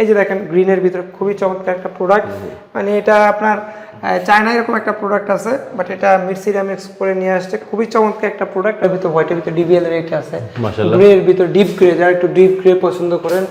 এই যে দেখেন গ্রিনের ভিতরে খুবই চমৎকার একটা প্রোডাক্ট মানে এটা আপনার চায়না এরকম একটা প্রোডাক্ট আছে বাট এটা মিরসিরামিক্স করে নিয়ে আসছে। খুবই চমৎকার একটা প্রোডাক্টের ভিতরে হোয়াইটের ভিতরে ডিবিএল এর এটা আছে। মাশাআল্লাহ। গ্রে এর ভিতরে ডিপ গ্রে যারা একটু ডিপ গ্রে পছন্দ করেন।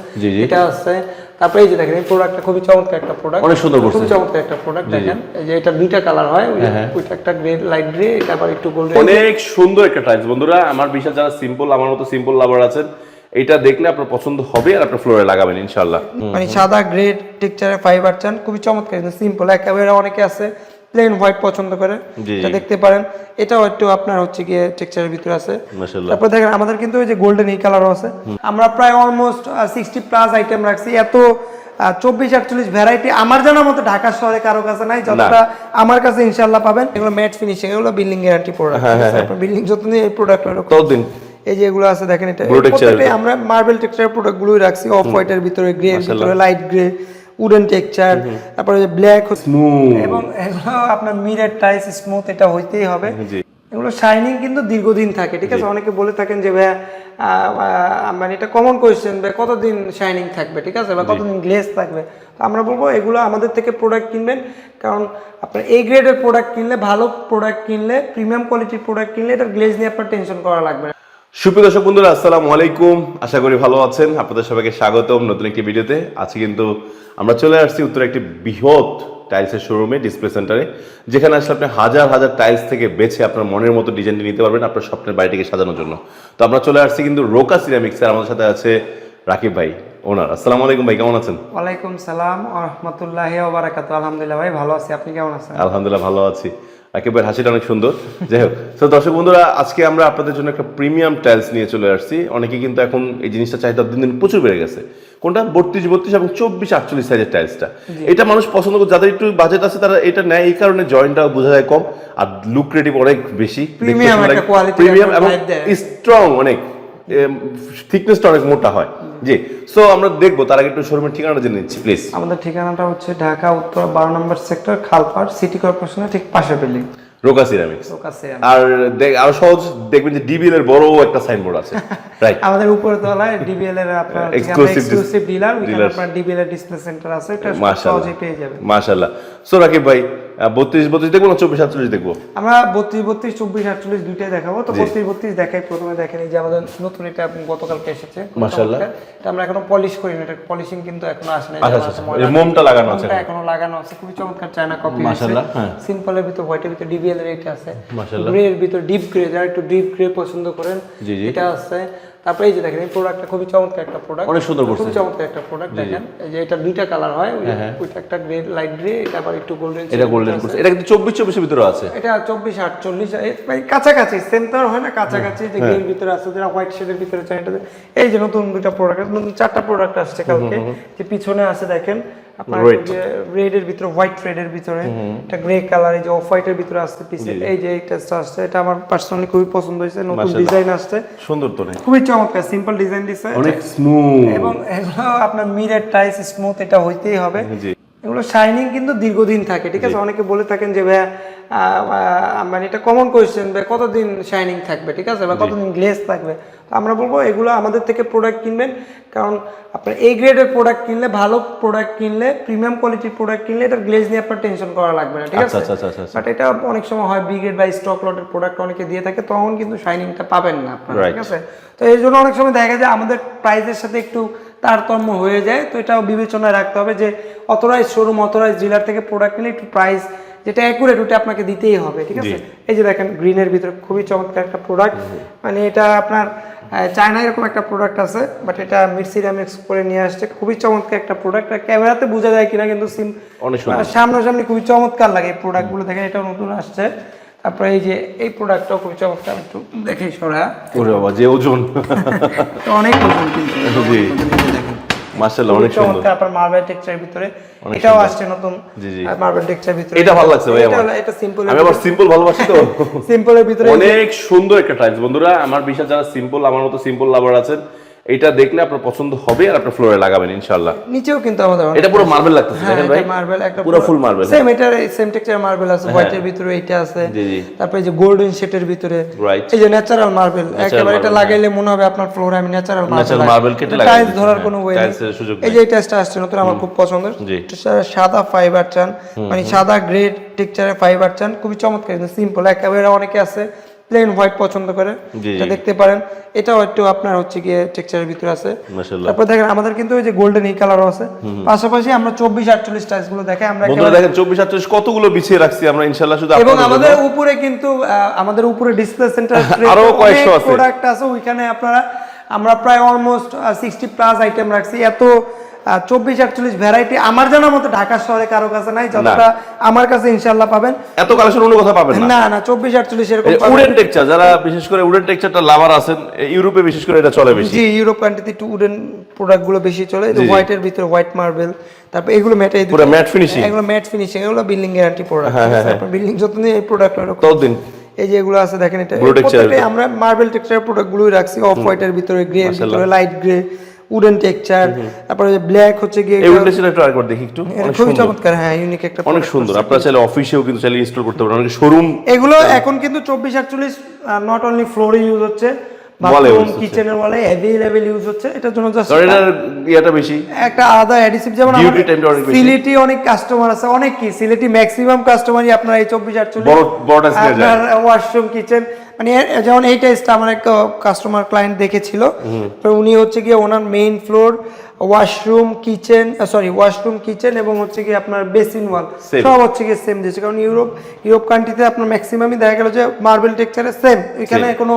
এটা আছে। তারপরে এই যে দেখেন এই প্রোডাক্টটা খুবই চমৎকার একটা প্রোডাক্ট অনেক সুন্দর করছে। খুব চমৎকার একটা প্রোডাক্ট দেখেন। এই যে এটা দুইটা কালার হয় হ্যাঁ, হ্যাঁ। ওইটা একটা গ্রে লাইট গ্রে এটা আবার একটু গোল্ডেন অনেক সুন্দর একটা টাইলস বন্ধুরা আমার বিশাল যারা সিম্পল আমার মতো সিম্পল লাভার আছেন এটা দেখলে আপনার পছন্দ হবে আর আপনার ফ্লোরে লাগাবেন ইনশাল্লাহ মানে সাদা গ্রে টেক্সচারের ফাইবার চান খুবই চমৎকার কিন্তু সিম্পল একেবারে অনেকে আছে প্লেন হোয়াইট পছন্দ করে এটা দেখতে পারেন। এটাও একটু আপনার হচ্ছে গিয়ে টেক্সচারের ভিতরে আছে। মাশাআল্লাহ। তারপর দেখেন আমাদের কিন্তু ওই যে গোল্ডেন এই কালারও আছে। আমরা প্রায় অলমোস্ট সিক্সটি প্লাস আইটেম রাখছি। এত চব্বিশ আটচল্লিশ ভ্যারাইটি আমার জানার মতো ঢাকা শহরে কারও কাছে নাই। যতটা আমার কাছে ইনশাল্লাহ পাবেন এগুলো ম্যাট ফিনিশিং এগুলো বিল্ডিং গ্যারান্টি প্রোডাক্ট বিল্ডিং যত নিয়ে এই প্রোডাক্ট ততদিন। এই যে এগুলো আছে দেখেন এটা প্রত্যেকটাই আমরা মার্বেল টেক্সচার প্রোডাক্ট গুলোই রাখছি। অফ হোয়াইটের ভিতরে গ্রে ভিতরে লাইট গ্রে উডেন টেক্সচার তারপরে যে ব্ল্যাক স্মুথ এবং এগুলো আপনার মিরর টাইস স্মুথ এটা হইতেই হবে। এগুলো শাইনিং কিন্তু দীর্ঘদিন থাকে ঠিক আছে? অনেকে বলে থাকেন যে ভাইয়া মানে এটা কমন কোয়েশ্চেন ভাই কতদিন শাইনিং থাকবে ঠিক আছে? বা কতদিন গ্লেজ থাকবে? তো আমরা বলব এগুলো আমাদের থেকে প্রোডাক্ট কিনবেন কারণ আপনার এই গ্রেডের প্রোডাক্ট কিনলে ভালো প্রোডাক্ট কিনলে প্রিমিয়াম কোয়ালিটির প্রোডাক্ট কিনলে এটা গ্লেজ নিয়ে আপনার টেনশন করা লাগবে না। সুপ্রিয় দর্শক বন্ধুরা আসসালামু আলাইকুম। আশা করি ভালো আছেন। আপনাদের সবাইকে স্বাগতম নতুন একটি ভিডিওতে। আজকে কিন্তু আমরা চলে আসছি উত্তরে একটি বৃহৎ টাইলসের শোরুমে ডিসপ্লে সেন্টারে যেখানে আসলে আপনি হাজার হাজার টাইলস থেকে বেছে আপনার মনের মতো ডিজাইনটি নিতে পারবেন আপনার স্বপ্নের বাড়িটিকে সাজানোর জন্য। তো আমরা চলে আসছি কিন্তু রোকা সিরামিক্সের আমাদের সাথে আছে রাকিব ভাই ওনার আসসালামু আলাইকুম ভাই কেমন আছেন? ওয়ালাইকুম সালাম রহমতুল্লাহ ওবারাকাত আলহামদুলিল্লাহ ভাই ভালো আছি। আপনি কেমন আছেন? আলহামদুলিল্লাহ ভালো আছি। রাকিব ভাই হাসিটা অনেক সুন্দর। যাই হোক তো দর্শক বন্ধুরা আজকে আমরা আপনাদের জন্য একটা প্রিমিয়াম টাইলস নিয়ে চলে আসছি। অনেকে কিন্তু এখন এই জিনিসটা চাহিদা দিন দিন প্রচুর বেড়ে গেছে। কোনটা? বত্রিশ বত্রিশ এবং চব্বিশ আটচল্লিশ সাইজের টাইলসটা এটা মানুষ পছন্দ করে যাদের একটু বাজেট আছে তারা এটা নেয়। এই কারণে জয়েন্টটা বোঝা যায় কম আর লুক্রেটিভ অনেক বেশি। প্রিমিয়াম এবং স্ট্রং অনেক। থিকনেসটা অনেক মোটা হয়। জি। সো আমরা দেখব তার আগে একটু শোরুমের ঠিকানাটা জেনে নিচ্ছি প্লিজ আমাদের ঠিকানাটা হচ্ছে ঢাকা উত্তর বারো নম্বর সেক্টর খালপাড় সিটি কর্পোরেশনের ঠিক পাশের বিল্ডিং রোকা সিরামিক্স। আর দেখ- আরও সহজ দেখবেন যে ডিবিএল এর বড় একটা সাইনবোর্ড আছে। রাইট আমাদের উপর তলায় ডিবিএল এর আপনার এক্সক্লুসিভ ডিলার আপনার ডিবিএল এর ডিসপ্লে সেন্টার আছে এটা সহজে পেয়ে যাবেন। মাশাআল্লাহ। সো রাকিব ভাই বত্রিশ বত্রিশ দেখব না চব্বিশ আটচল্লিশ দেখব? আমরা বত্রিশ বত্রিশ চব্বিশ আটচল্লিশ দুইটাই দেখাবো। তো বত্রিশ বত্রিশ দেখাই প্রথমে দেখেন এই যে আমাদের নতুন এটা গতকালকে এসেছে। এটা আমরা এখনও পলিশ করিনি এটা পলিশিং কিন্তু এখনও আসে নাই। আচ্ছা, আচ্ছা। এই মোমটা লাগানো আছে এখনও। লাগানো আছে। খুবই চমৎকার চায়না কপি মাশাআল্লাহ, হ্যাঁ। সিম্পলের ভিতর হোয়াইটের ভিতর ডিবিএল এর এটা আছে। মাশাআল্লাহ। গ্রে এর ভিতর ডিপ গ্রে যারা একটু ডিপ গ্রে পছন্দ করেন। এটা আছে। তারপরে এই যে দেখেন এই প্রোডাক্টটা খুবই চমৎকার একটা প্রোডাক্ট অনেক সুন্দর করছে। খুবই চমৎকার একটা প্রোডাক্ট দেখেন। এই যে এটা দুইটা কালার হয় ওইটা একটা গ্রে লাইট গ্রে এটা আবার একটু গোল্ডেন এটা গোল্ডেন করছে এটা কিন্তু চব্বিশ চব্বিশের ভিতরে আছে। এটা চব্বিশ আটচল্লিশ মানে কাছাকাছি সেন্টার হয় না কাছাকাছি যে হ্যাঁ। গ্রিন ভিতরে আছে যারা হোয়াইট শেডের ভিতরে চাই এটা এই যে নতুন দুটা প্রোডাক্ট নতুন চারটা প্রোডাক্ট আসছে কালকে যে পিছনে আছে দেখেন আপনার Red। রেড এর ভিতরে হোয়াইট রেড এর ভিতরে একটা গ্রে কালার এই যে অফ হোয়াইট এর ভিতরে আসছে পিসে এই যে এইটা আসছে এটা আমার পার্সোনালি খুবই পছন্দ হয়েছে নতুন। ডিজাইন আসছে। সুন্দর তো খুবই চমৎকার সিম্পল ডিজাইন দিছে। অনেক স্মুথ এবং এগুলো আপনার মিরর টাইস স্মুথ এটা হইতেই হবে। এগুলো শাইনিং কিন্তু দীর্ঘদিন থাকে ঠিক আছে? অনেকে বলে থাকেন যে ভাইয়া মানে এটা কমন কোয়েশ্চেন ভাই কতদিন শাইনিং থাকবে ঠিক আছে? বা কতদিন গ্লেজ থাকবে? তো আমরা বলব এগুলো আমাদের থেকে প্রোডাক্ট কিনবেন কারণ আপনার এই গ্রেডের প্রোডাক্ট কিনলে ভালো প্রোডাক্ট কিনলে প্রিমিয়াম কোয়ালিটির প্রোডাক্ট কিনলে এটা গ্লেজ নিয়ে আপনার টেনশন করা লাগবে না ঠিক আচ্ছা আছে? আচ্ছা আচ্ছা আচ্ছা বাট এটা অনেক সময় হয় বি গ্রেড বা স্টক লটের প্রোডাক্ট অনেকে দিয়ে থাকে তখন কিন্তু শাইনিংটা পাবেন না আপনারা ঠিক আছে? তো এই জন্য অনেক সময় দেখা যায় আমাদের প্রাইসের সাথে একটু তারতম্য হয়ে যায়। তো এটাও বিবেচনায় রাখতে হবে যে অথরাইজ শোরুম অথরাইজ ডিলার থেকে প্রোডাক্ট নিলে একটু প্রাইস যেটা অ্যাকুরেট ওটা আপনাকে দিতেই হবে ঠিক আছে? এই যে দেখেন গ্রিনের ভিতরে খুবই চমৎকার একটা প্রোডাক্ট মানে এটা আপনার চায়না এরকম একটা প্রোডাক্ট আছে বাট এটা মিরসিরামিক্স করে নিয়ে আসছে। খুবই চমৎকার একটা প্রোডাক্ট ক্যামেরাতে বোঝা যায় কিনা কিন্তু সিম সামনাসামনি খুবই চমৎকার লাগে এই প্রোডাক্টগুলো দেখেন এটা নতুন আসছে। তারপরে এই যে এই প্রোডাক্টটাও খুবই চমৎকার একটু দেখে সরা ওরে। বাবা যে ওজন। অনেক ওজন কিন্তু। জি। মার্শাল্লাহ অনেক সুন্দর। মার্বেল টেক্সচারের ভিতরে। এটাও আসছে নতুন জি, জি। মার্বেল টেক্সচারের ভিতরে। এটা ভালো লাগছে ভাই আমার। এটা সিম্পল আমি আবার সিম্পল ভালোবাসি তো। সিম্পলের ভিতরে অনেক সুন্দর একটা টাইলস বন্ধুরা আমার বিশাল যারা সিম্পল আমার মতো সিম্পল লাভার আছেন এটা দেখলে আপনার পছন্দ হবে আর আপনার ফ্লোরে লাগাবেন ইনশাল্লাহ নিচেও কিন্তু আমাদের এটা পুরো মার্বেল লাগতেছে হ্যাঁ দেখেন ভাই? এটা মার্বেল একটা পুরো ফুল মার্বেল সেম এটা সেম টেক্সচার মার্বেল আছে হোয়াইটের ভিতরে এইটা আছে। জি, জি। তারপরে যে গোল্ডেন শেটের ভিতরে. এই যে ন্যাচারাল মার্বেল একেবারে এটা marble, লাগাইলে মনে হবে আপনার ফ্লোরে আমি ন্যাচারাল Natural marble কেটে লাগাই টাইলস ধরার হ্যাঁ, কোনো ওয়ে এর সুযোগ এই যে এই টাইলসটা আসছে নতুন আমার খুব পছন্দের। জি। এটা সাদা ফাইবার চান মানে সাদা গ্রে টেক্সচারের ফাইবার চান খুবই চমৎকার সিম্পল একেবারে অনেকে আছে প্লেন হোয়াইট পছন্দ করে এটা দেখতে পারেন। এটাও একটু আপনার হচ্ছে গিয়ে টেক্সচারের ভিতরে আছে। তারপর দেখেন আমাদের কিন্তু ওই যে গোল্ডেন এই কালারও আছে। পাশাপাশি আমরা চব্বিশ আটচল্লিশ টাইলসগুলো দেখে আমরা বন্ধুরা দেখেন চব্বিশ আটচল্লিশ কতগুলো বিছিয়ে রাখছি আমরা ইনশাল্লাহ শুধু এবং আমাদের উপরে কিন্তু আমাদের উপরে ডিসপ্লে সেন্টার আরও কয়েকশো আছে। প্রোডাক্ট আছে ওইখানে আপনারা আমরা প্রায় অলমোস্ট সিক্সটি প্লাস আইটেম রাখছি। এত চব্বিশ আটচল্লিশ ভ্যারাইটি আমার জানার মতো ঢাকা শহরে কারও কাছে নাই যতটা আমার কাছে ইনশাল্লাহ পাবেন। এত কালেকশন অন্য কথা পাবেন না? না চব্বিশ আটচল্লিশ এরকম উডেন টেক্সচার যারা বিশেষ করে উডেন টেক্সচারটা লাভার আছেন ইউরোপে বিশেষ করে এটা চলে বেশি। জি ইউরোপ কান্ট্রিতে একটু উডেন প্রোডাক্টগুলো বেশি চলে। হোয়াইটের ভিতরে হোয়াইট মার্বেল তারপর এগুলো ম্যাটে পুরো matte finishing। এগুলো ম্যাট ফিনিশিং এগুলো বিল্ডিং গ্যারান্টি প্রোডাক্ট হ্যাঁ, হ্যাঁ, বিল্ডিং যত নিয়ে এই প্রোডাক্ট ততদিন। এই যে এগুলো আছে দেখেন এটা প্রত্যেকটাই আমরা মার্বেল টেক্সচার প্রোডাক্টগুলোই রাখছি অফ হোয়াইটের ভিতরে গ্রে ভিতরে লাইট গ্রে উডেন টেক্সচার তারপরে ব্ল্যাক হচ্ছে গিয়ে এই উডেন টেক্সচার একটু আরেকবার দেখি একটু। খুবই চমৎকার হ্যাঁ ইউনিক একটা অনেক সুন্দর। আপনারা চাইলে অফিসেও কিন্তু চাইলে ইনস্টল করতে পারেন। অনেক শোরুম এগুলো এখন কিন্তু চব্বিশ আটচল্লিশ নট অনলি ফ্লোরে ইউজ হচ্ছে Wall-এ বাথরুম use হচ্ছে। কিচেনের ওয়ালে হেভি লেভেল ইউজ হচ্ছে এটার জন্য জাস্ট এটার ইয়েটা বেশি। একটা আলাদা অ্যাডিসিভ যেমন Duty আমাদের time টা অনেক বেশি। সিলেটি অনেক কাস্টমার আছে অনেক কি? সিলেটি ম্যাক্সিমাম কাস্টমারই আপনার এই চব্বিশ আটচল্লিশ। বড় বড় টাচ নিয়ে যায়। আপনার ওয়াশরুম কিচেন মানে যেমন এই টেস্টটা আমার একটা কাস্টমার ক্লায়েন্ট দেখেছিল। তো উনি হচ্ছে গিয়ে ওনার main floor washroom kitchen sorry washroom kitchen এবং হচ্ছে গিয়ে আপনার বেসিন ওয়াল সব হচ্ছে গিয়ে সেম দিয়েছে। কারণ ইউরোপ ইউরোপ কান্ট্রিতে আপনার ম্যাক্সিমামই দেখা গেল যে মার্বেল টেক্সচারে সেম এখানে কোনো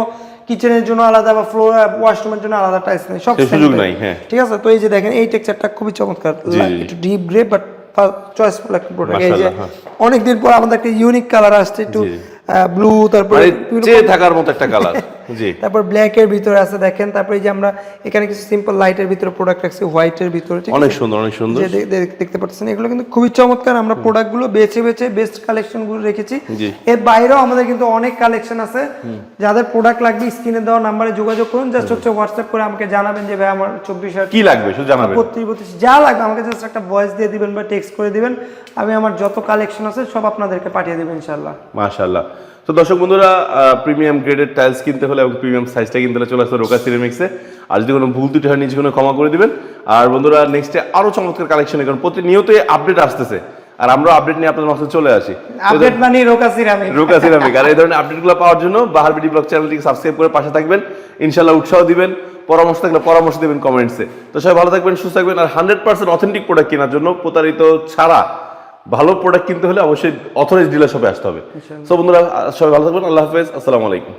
কিচেনের জন্য আলাদা বা ফ্লোর ওয়াশরুমের জন্য আলাদা টাইলস নেই সব সুযোগ নাই, হ্যাঁ। ঠিক আছে তো এই যে দেখেন এই টেক্সচারটা খুবই চমৎকার। একটু ডিপ গ্রে বাট চয়েসফুল একটা প্রোডাক্ট এই যে হ্যাঁ। অনেকদিন পর আমাদের একটা ইউনিক কালার আসছে একটু ব্লু তারপরে মানে থাকার মতো একটা কালার তারপর ব্ল্যাক এর ভিতরে আছে দেখেন তারপরে যে আমরা এখানে কিছু সিম্পল লাইটের ভিতরে প্রোডাক্ট রাখছি হোয়াইট এর ভিতরে অনেক সুন্দর অনেক সুন্দর। দেখতে পাচ্ছেন এগুলো কিন্তু খুবই চমৎকার আমরা প্রোডাক্টগুলো বেছে বেছে বেস্ট কালেকশনগুলো রেখেছি। এর বাইরেও আমাদের কিন্তু অনেক কালেকশন আছে। যাদের প্রোডাক্ট লাগবে স্ক্রিনে দেওয়া নাম্বারে যোগাযোগ করুন। জাস্ট হচ্ছে হোয়াটসঅ্যাপ করে আমাকে জানাবেন যে ভাই আমার চব্বিশ কি লাগবে? শুধু জানাবেন। বত্রিশ বত্রিশ যা লাগবে আমাকে জাস্ট একটা ভয়েস দিয়ে দিবেন বা টেক্সট করে দিবেন। আমি আমার যত কালেকশন আছে সব আপনাদেরকে পাঠিয়ে দেবেন ইনশাল্লাহ মাশাআল্লাহ। তো দর্শক বন্ধুরা প্রিমিয়াম গ্রেডের টাইলস কিনতে হলে এবং প্রিমিয়াম সাইজটা কিনতে হলে চলে আসতে রোকা সিনেমিক্সে আর যদি কোনো ভুল ত্রুটি হয় নিজে কোনো ক্ষমা করে দিবেন। আর বন্ধুরা নেক্সটে আরও চমৎকার কালেকশন কারণ প্রতিনিয়তই আপডেট আসতেছে। আর আমরা আপডেট নিয়ে আপনাদের মাঝে চলে আসি। আপডেট মানে রোকা সিরামিক রোকা সিরামিক আর এই ধরনের আপডেটগুলো পাওয়ার জন্য বাহার বিডি ব্লগ চ্যানেলটিকে সাবস্ক্রাইব করে পাশে থাকবেন। ইনশাল্লাহ উৎসাহ দিবেন পরামর্শ থাকলে পরামর্শ দেবেন কমেন্টসে তো সবাই ভালো থাকবেন সুস্থ থাকবেন। আর হান্ড্রেড পার্সেন্ট অথেন্টিক প্রোডাক্ট কেনার জন্য প্রতারিত ছাড়া ভালো প্রোডাক্ট কিনতে হলে অবশ্যই অথরাইজ ডিলার শপে আসতে হবে। সো বন্ধুরা সবাই ভালো থাকবেন আল্লাহ হাফেজ আসসালামু আলাইকুম।